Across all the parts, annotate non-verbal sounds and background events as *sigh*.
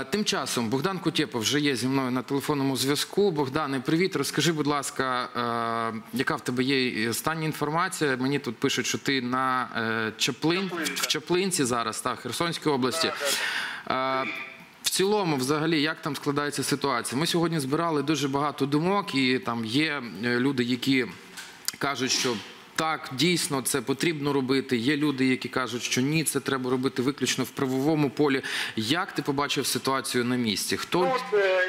Е, Тим часом Богдан Кутєпов вже є зі мною на телефонному зв'язку. Богдане, привіт. Розкажи, будь ласка, е, яка в тебе є остання інформація? Мені тут пишуть, що ти на е, Чаплин, в Чаплинці зараз, так, Херсонській області. В цілому, взагалі, як там складається ситуація? Ми сьогодні збирали дуже багато думок, і там є люди, які кажуть, що так, дійсно це потрібно робити. Є люди, які кажуть, що ні, це треба робити виключно в правовому полі. Як ти побачив ситуацію на місці? Хто Ну, от е,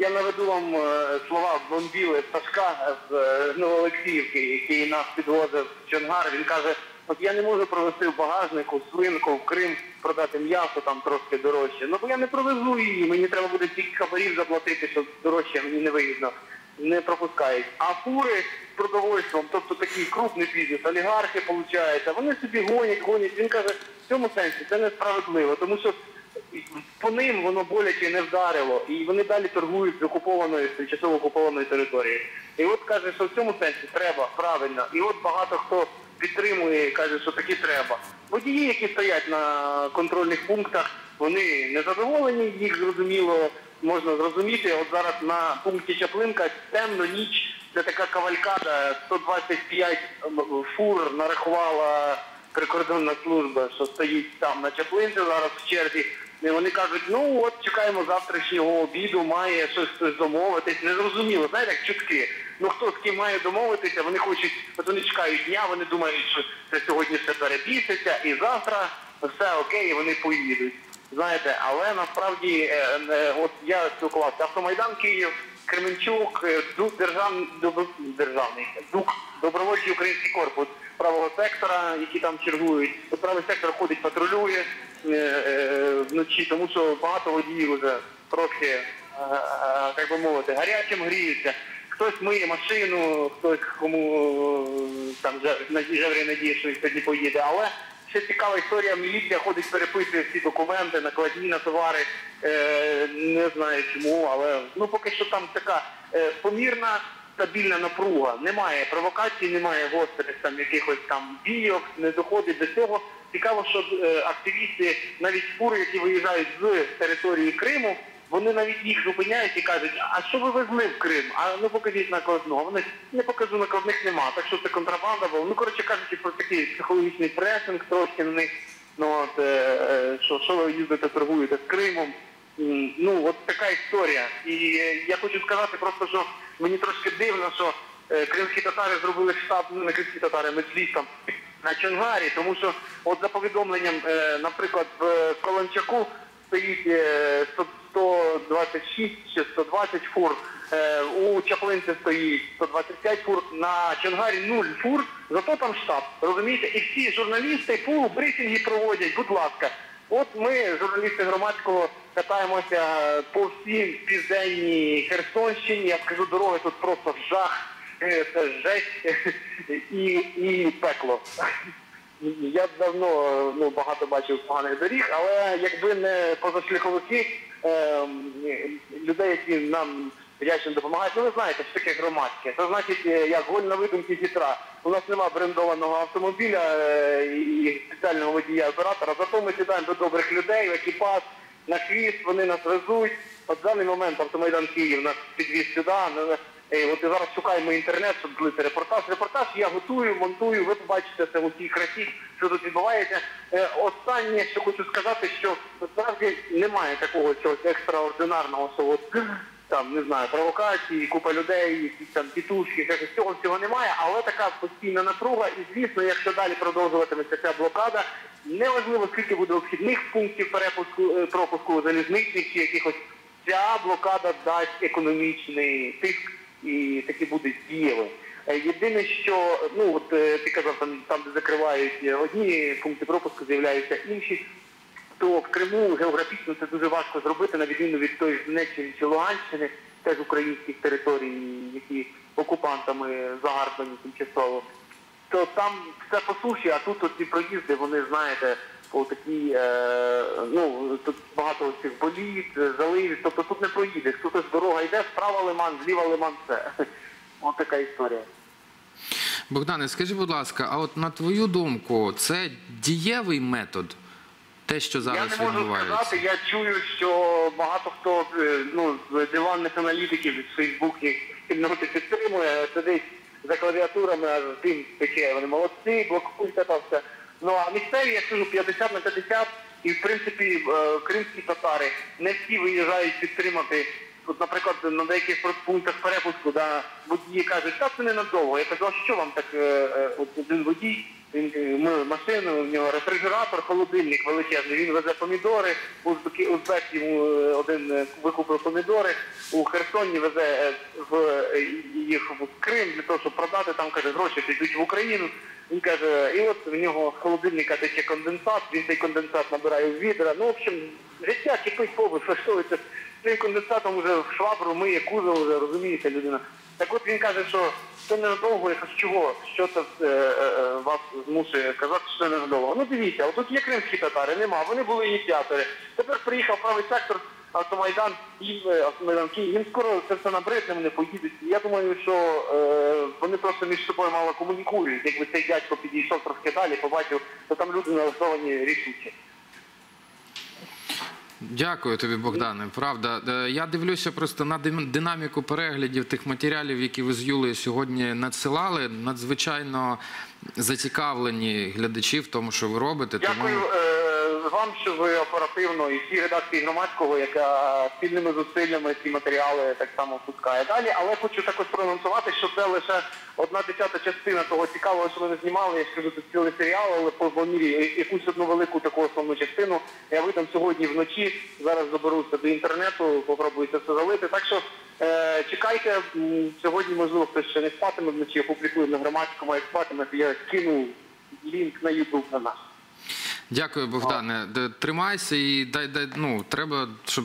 я наведу вам е, слова бомбіли Сашка з е, Новоолексіївки, який нас підвозив в Чонгар. Він каже: от я не можу провести в багажнику свинку в Крим, продати м'ясо там трошки дорожче. Ну бо я не провезу її, мені треба буде тільки хабарів заплатити, щоб дорожче мені не вигідно. Не пропускають. А фури продовольством, тобто такий крупний бізнес, олігархи, виходить, вони собі гонять, гонять. Він каже, в цьому сенсі це несправедливо, тому що по ним воно боляче не вдарило, і вони далі торгують з окупованою, з тимчасово окупованою територією. І от каже, що в цьому сенсі треба правильно. І от багато хто підтримує каже, що таки треба. Водії, які стоять на контрольних пунктах, вони не задоволені, їх зрозуміло можна зрозуміти. От зараз на пункті Чаплинка темно ніч, це така кавалькада, 125 фур нарахувала прикордонна служба, що стоїть там на Чаплинці зараз в черзі. І вони кажуть, ну от чекаємо завтрашнього обіду, має щось хтось домовитись. Незрозуміло, знаєте, як чутки. Ну хто з ким має домовитися, вони хочуть, от вони чекають дня, вони думають, що це сьогодні все перебіситься, і завтра все окей, і вони поїдуть. Знаєте, але насправді, е, е, от я спілкувався, Автомайдан Київ, Кременчук, е, ДУК державний, державний ДУК, добровольчий український корпус правого сектора, які там чергують. От правий сектор ходить, патрулює е, е, вночі, тому що багато водіїв вже трохи, так би мовити, гарячим гріються. Хтось миє машину, хтось кому там жеврі надії, що сьогодні поїде. Але ще цікава історія, міліція ходить, переписує всі документи, накладні на товари. Е, не знаю чому, але ну поки що там така е, помірна стабільна напруга. Немає провокацій, немає гострих там якихось там бійок, не доходить до цього. Цікаво, що е, активісти, навіть фури, які виїжджають з території Криму, вони навіть їх зупиняють і кажуть, а що ви везли в Крим? А ну покажіть накладного. Вони не покажу, накладних нема. Так що це контрабанда була. Ну коротше кажучи, про такий психологічний пресинг трошки на них. Ну от е, е, що, що ви їздите, торгуєте з Кримом. Ну, от така історія. І е, я хочу сказати просто, що мені трошки дивно, що кримські татари зробили штаб, ну не кримські татари, меджліс там на Чонгарі, тому що от за повідомленням, наприклад, в Колончаку стоїть е, 100 126 чи 120 фур, е, у Чаплинці стоїть 125 фур, на Чонгарі 0 фур, зато там штаб, розумієте? І всі журналісти фу, брифінги проводять, будь ласка. От ми, журналісти громадського, катаємося по всій південній Херсонщині. Я скажу, дороги тут просто жах, е, це жесть *laughs* і, і пекло. Я давно ну, багато бачив поганих доріг, але якби не позашляховики, ем, людей, які нам вдячно допомагають, ну ви знаєте, що таке громадське. Це значить, е, як голь на видумці вітра. У нас немає брендованого автомобіля е, і спеціального водія оператора, зато ми сідаємо до добрих людей, в екіпаж, на хвіст, вони нас везуть. От в даний момент автомайдан Київ нас підвіз сюди. Е, От і зараз шукаємо інтернет, щоб злити репортаж. Репортаж я готую, монтую, ви побачите це у цій красі, що тут відбувається. Е, Останнє, що хочу сказати, що насправді немає такого чогось екстраординарного, що от там не знаю, провокації, купа людей, якісь там тітушки, якось цього всього немає, але така постійна напруга, і звісно, якщо далі продовжуватиметься ця блокада, неважливо скільки буде обхідних пунктів перепуску е, пропуску залізничних чи якихось ця блокада дасть економічний тиск і таки буде дієвим. Е, Єдине, що ну от е, ти казав, там, там де закривають е, одні пункти пропуску, з'являються інші. То в Криму географічно це дуже важко зробити, на відміну від тої ж Донеччини чи Луганщини, теж українських територій, які окупантами загарбані тимчасово. То там все по суші, а тут ці проїзди, вони знаєте, по такій, е, ну тут багато цих боліт, е, заливів, тобто тут не проїдеш. Тут ось дорога йде, справа лиман, зліва лиман, все. *laughs* Ось така історія. Богдане, скажи, будь ласка, а от на твою думку, це дієвий метод? те, що зараз Я не можу сказати, я чую, що багато хто е, ну, з диванних аналітиків з Фейсбуки спільноти підтримує, сидить за клавіатурами, аж тим таке, вони молодці, а місцеві, 50 на 50, і в принципі е, кримські татари не всі виїжджають підтримати. От, наприклад, на деяких пунктах перепуску, да, водії кажуть, так це ненадовго. Я а що вам так, е, е, от один водій, він ми машину, у нього рефрижератор, холодильник величезний, він везе помідори, узбек йому один викупив помідори, у Херсоні везе в, їх в Крим для того, щоб продати, там каже, гроші підуть в Україну. Він каже, і от в нього з холодильника тече конденсат, він цей конденсат набирає в відра. Ну, в общем, життя кипить побут, фасується. Цим конденсатом вже в швабру миє кузов, вже розумієте, людина. Так от він каже, що це ненадовго, я кажу, чого? Що це е, е, вас змушує казати, що це ненадовго? Ну дивіться, от тут є кримські татари, нема, вони були ініціатори. Тепер приїхав правий сектор, автомайдан, їм, е, автомайдан Київ, їм скоро це все набридне, вони поїдуть. Я думаю, що е, вони просто між собою мало комунікують. Якби цей дядько підійшов трошки далі, побачив, що там люди налаштовані рішучі. Дякую тобі, Богдане. Правда, Е, я дивлюся просто на динаміку переглядів тих матеріалів, які ви з Юлею сьогодні надсилали. Надзвичайно зацікавлені глядачі в тому, що ви робите. Дякую Тому вам, що ви оперативно і всі редакції громадського, яка спільними зусиллями ці матеріали так само пускає далі. Але хочу також проанонсувати, що це лише одна десята частина того цікавого, що ми не знімали. Я скажу, це цілий серіал, але по, мірі якусь одну велику таку основну частину я видам сьогодні вночі. Зараз доберуся до інтернету, попробую це все залити. Так що е, чекайте, сьогодні можливо хтось ще не спатиме вночі, опублікую на громадському, як спатиме, я кину лінк на YouTube на нас. Дякую, Богдане. Тримайся і дай, дай ну треба, щоб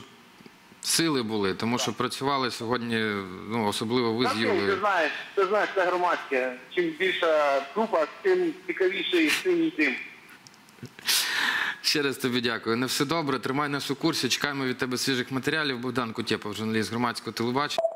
сили були, тому що працювали сьогодні. Ну особливо ви з ну, Ти знаєш, ти знаєш, це громадське. Чим більша група, тим цікавіше і синій тим. Ще раз тобі дякую. Не все добре. Тримай нас у курсі. Чекаємо від тебе свіжих матеріалів. Богдан Кутєпов, журналіст громадського телебачення.